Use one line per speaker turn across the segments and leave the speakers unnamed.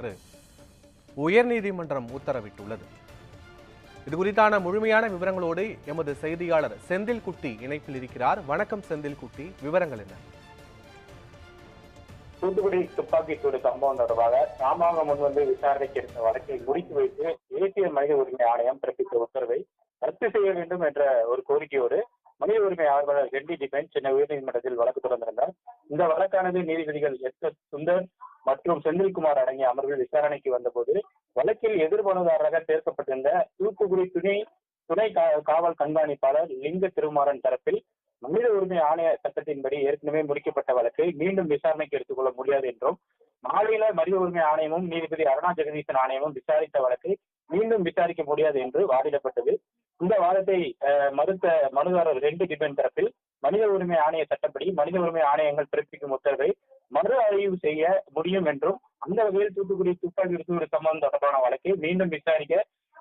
என்று உயர்நீதிமன்றம் உத்தரவிட்டுள்ளது. இது குறித்தான முழுமையான விவரங்களோடு எமது செய்தியாளர் செந்தில் குட்டி இணைப்பில் இருக்கிறார். வணக்கம் செந்தில் குட்டி விவரங்கள் என்ன?
தூத்துக்குடி துப்பாக்கி சூடு சம்பவம் தொடர்பாக ராமாங்க முன் வந்து விசாரணைக்கு இருந்த வழக்கை முடித்து வைத்து தேசிய மனித உரிமை ஆணையம் பிறப்பித்த உத்தரவை ரத்து செய்ய வேண்டும் என்ற ஒரு கோரிக்கையோடு மனித உரிமை ஆர்வலர் ரெட்டி டிபென் சென்னை உயர்நீதிமன்றத்தில் வழக்கு தொடர்ந்திருந்தார். இந்த வழக்கானது நீதிபதிகள் எஸ் எஸ் சுந்தர் மற்றும் செந்தில்குமார் அடங்கிய அமர்வில் விசாரணைக்கு வந்தபோது வழக்கில் எதிர்மனுதாரராக சேர்க்கப்பட்டிருந்த தூத்துக்குடி துணை துணை கா- காவல் கண்காணிப்பாளர் லிங்க திருமாறன் தரப்பில் மனித உரிமை ஆணைய சட்டத்தின்படி ஏற்கனவே முடிக்கப்பட்ட வழக்கை மீண்டும் விசாரணைக்கு எடுத்துக்கொள்ள முடியாது என்றும் மாநில மனித உரிமை ஆணையமும் நீதிபதி அருணா ஜெகதீசன் ஆணையமும் விசாரித்த வழக்கை மீண்டும் விசாரிக்க முடியாது என்று வாதிடப்பட்டது. இந்த வாதத்தை அஹ், மறுத்த மனுதாரர் ரெண்டு டிபென் தரப்பில் மனித உரிமை ஆணைய சட்டப்படி மனித உரிமை ஆணையங்கள் பிறப்பிக்கும் உத்தரவை மறு செய்ய முடியும் என்றும் அந்த வகையில் தூத்துக்குடி துப்பாக்கி சூடு சம்பவம் தொடர்பான வழக்கை மீண்டும் விசாரிக்க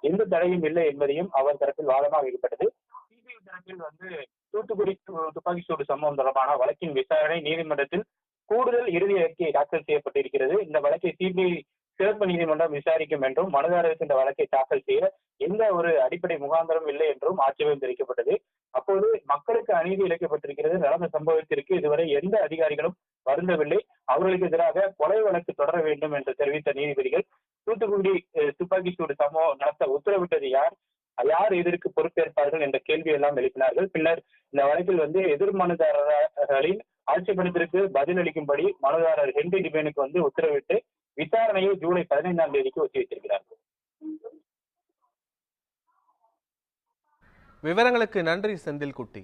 எந்த தடையும் இல்லை என்பதையும் அவர் தரப்பில் வாதமாக வைக்கப்பட்டது சிபிஐ தரப்பில் வந்து தூத்துக்குடி துப்பாக்கி சூடு சம்பவம் தொடர்பான வழக்கின் விசாரணை நீதிமன்றத்தில் கூடுதல் இறுதி அறிக்கை தாக்கல் செய்யப்பட்டிருக்கிறது. இந்த வழக்கை சிபிஐ சிறப்பு நீதிமன்றம் விசாரிக்கும் என்றும் மனுதாரருக்கு இந்த வழக்கை தாக்கல் செய்ய எந்த ஒரு அடிப்படை முகாந்திரம் இல்லை என்றும் ஆட்சேபம் தெரிவிக்கப்பட்டது. அப்போது மக்களுக்கு அநீதி இழைக்கப்பட்டிருக்கிறது நடந்த சம்பவத்திற்கு இதுவரை எந்த அதிகாரிகளும் வருந்தவில்லை. அவர்களுக்கு எதிராக கொலை வழக்கு தொடர வேண்டும் என்று தெரிவித்த நீதிபதிகள் தூத்துக்குடி துப்பாக்கி சூடு சம்பவம் நடத்த உத்தரவிட்டது யார்? யார் இதற்கு பொறுப்பேற்பார்கள் என்ற கேள்வி எல்லாம் எழுப்பினார்கள். பின்னர் இந்த வழக்கில் வந்து எதிர் மனுதாரர்களின் ஆட்சேபணத்திற்கு பதிலளிக்கும்படி மனுதாரர் ஹென்றி டிபேனுக்கு வந்து உத்தரவிட்டு விசாரணையை ஜூலை பதினைந்தாம் தேதிக்கு ஒத்திவைத்திருக்கிறார்கள்.
விவரங்களுக்கு நன்றி செந்தில் குட்டி